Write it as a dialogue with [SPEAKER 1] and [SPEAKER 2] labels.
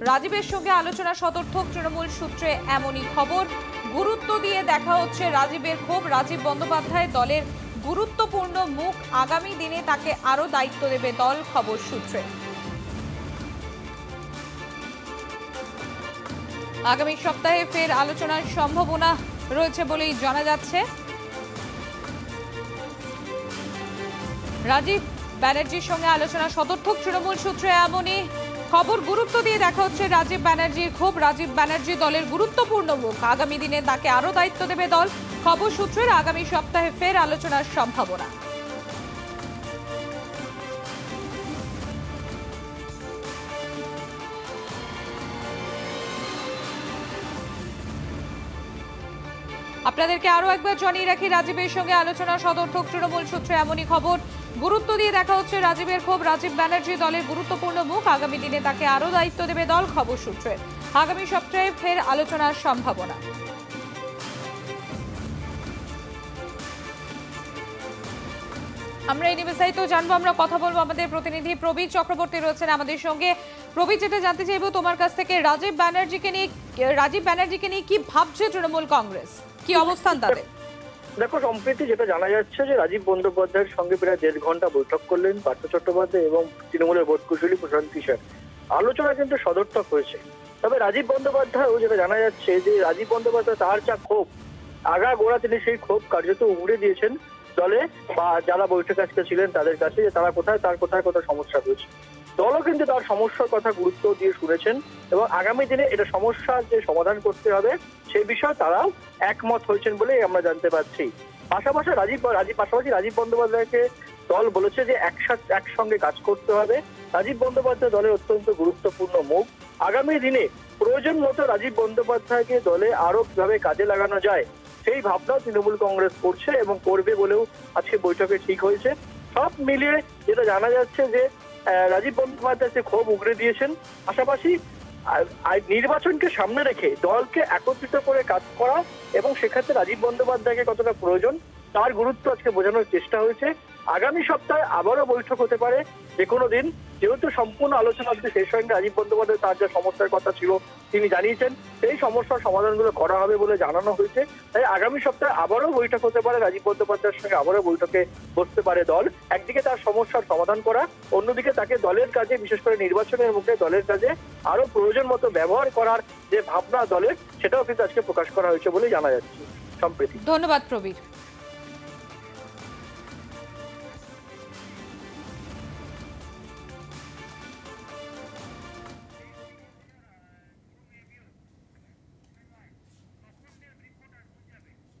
[SPEAKER 1] রাজীবের সঙ্গে আলোচনা সদর্থক তৃণমূল সূত্রে এমনই খবর। গুরুত্ব দিয়ে দেখা হচ্ছে রাজীবের ক্ষোভ। রাজীব বন্দ্যোপাধ্যায় দলের গুরুত্বপূর্ণ মুখ আগামী দিনে তাকে আরও দায়িত্ব দেবে দল খবর সূত্রে। আগামী সপ্তাহে ফের আলোচনার সম্ভাবনা রয়েছে বলেই জানা যাচ্ছে। রাজীব ব্যানার্জির সঙ্গে আলোচনা সদর্থক তৃণমূল সূত্রে এমনই খবর গুরুত্ব দিয়ে দেখা হচ্ছে রাজীব ব্যানার্জির ক্ষোভ। রাজীব ব্যানার্জি দলের গুরুত্বপূর্ণ মুখ। আগামী দিনে তাকে আরও দায়িত্ব দেবে দল। খবর সূত্রের আগামী সপ্তাহে ফের আলোচনার সম্ভাবনা। আপনাদেরকে আরও একবার জানিয়ে রাখি, রাজীবের সঙ্গে আলোচনা সদর্থক তৃণমূল সূত্রে এমনই খবর। গুরুত্ব দিয়ে দেখা হচ্ছে রাজীবের ক্ষোভ। রাজীব ব্যানার্জি দলের গুরুত্বপূর্ণ মুখ। আগামী দিনে তাকে আরও দায়িত্ব দেবে দল খবর সূত্রে। আগামী সপ্তাহে ফের আলোচনার সম্ভাবনা। আমরা এই নিয়ে বিস্তারিত জানব, আমরা কথা বলব আমাদের প্রতিনিধি প্রবীর চক্রবর্তী রয়েছেন আমাদের সঙ্গে। প্রবীর, যেটা জানতে চাইব তোমার কাছ থেকে, রাজীব ব্যানার্জিকে নিয়ে, রাজীব ব্যানার্জিকে নিয়ে কি ভাবছে তৃণমূল কংগ্রেস? কি অবস্থান তাদের?
[SPEAKER 2] দেখো, সম্প্রতি যেটা জানা যাচ্ছে যে রাজীব বন্দ্যোপাধ্যায়ের সঙ্গে প্রায় দেড় ঘণ্টা বৈঠক করলেন পার্থ চট্টোপাধ্যায় এবং তৃণমূলের ভোট কুশলী প্রশান্ত কিশোর। আলোচনা কিন্তু সদর্থক হয়েছে। তবে রাজীব বন্দ্যোপাধ্যায়ও যেটা জানা যাচ্ছে যে রাজীব বন্দ্যোপাধ্যায় তার যা ক্ষোভ, আগা গোড়া তিনি সেই ক্ষোভ কার্যত উগড়ে দিয়েছেন। দলে বা যারা বৈঠক আজকে ছিলেন তাদের কাছে যে তারা কোথায়, তার কোথায় কোথায় সমস্যা রয়েছে। দলও কিন্তু তার সমস্যার কথা গুরুত্ব দিয়ে শুনেছেন এবং আগামী দিনে এটা সমস্যার যে সমাধান করতে হবে সেই বিষয়ে তারাও একমত হয়েছেন বলেই আমরা জানতে পারছি। পাশাপাশি রাজীব রাজীব, পাশাপাশি রাজীব বন্দ্যোপাধ্যায়কে দল বলেছে যে একসাথে, একসঙ্গে কাজ করতে হবে। রাজীব বন্দ্যোপাধ্যায় দলের অত্যন্ত গুরুত্বপূর্ণ মুখ। আগামী দিনে প্রয়োজন মতো রাজীব বন্দ্যোপাধ্যায়কে দলে আরও কীভাবে কাজে লাগানো যায় সেই ভাবনা তৃণমূল কংগ্রেস করছে এবং করবে বলেও আজকে বৈঠকে ঠিক হয়েছে। সব মিলিয়ে যেটা জানা যাচ্ছে যে রাজীব বন্দ্যোপাধ্যায় যে ক্ষোভ উগড়ে দিয়েছেন, পাশাপাশি নির্বাচনকে সামনে রেখে দলকে একত্রিত করে কাজ করা এবং সেক্ষেত্রে রাজীব বন্দ্যোপাধ্যায়কে কতটা প্রয়োজন, তার গুরুত্ব আজকে বোঝানোর চেষ্টা হয়েছে। আগামী সপ্তাহে আবারও বৈঠক হতে পারে। যে কোনো দিন, যেহেতু সম্পূর্ণ আলোচনা আজকে শেষ হয়নি, রাজীব বন্দ্যোপাধ্যায় তার যে সমস্যার কথা ছিল তিনি জানিয়েছেন, সেই সমস্যার সমাধানগুলো করা হবে বলে জানানো হয়েছে। তাই আগামী সপ্তাহে আবারও বৈঠক হতে পারে, রাজীব বন্দ্যোপাধ্যায়ের সঙ্গে আবারও বৈঠকে বসতে পারে দল। একদিকে তার সমস্যার সমাধান করা, অন্যদিকে তাকে দলের কাজে, বিশেষ করে নির্বাচনের মুখে দলের কাজে আরও প্রয়োজন মতো ব্যবহার করার যে ভাবনা দলের, সেটাও কিন্তু আজকে প্রকাশ করা হয়েছে বলে জানা যাচ্ছে, সম্প্রতি।
[SPEAKER 1] ধন্যবাদ প্রবীর।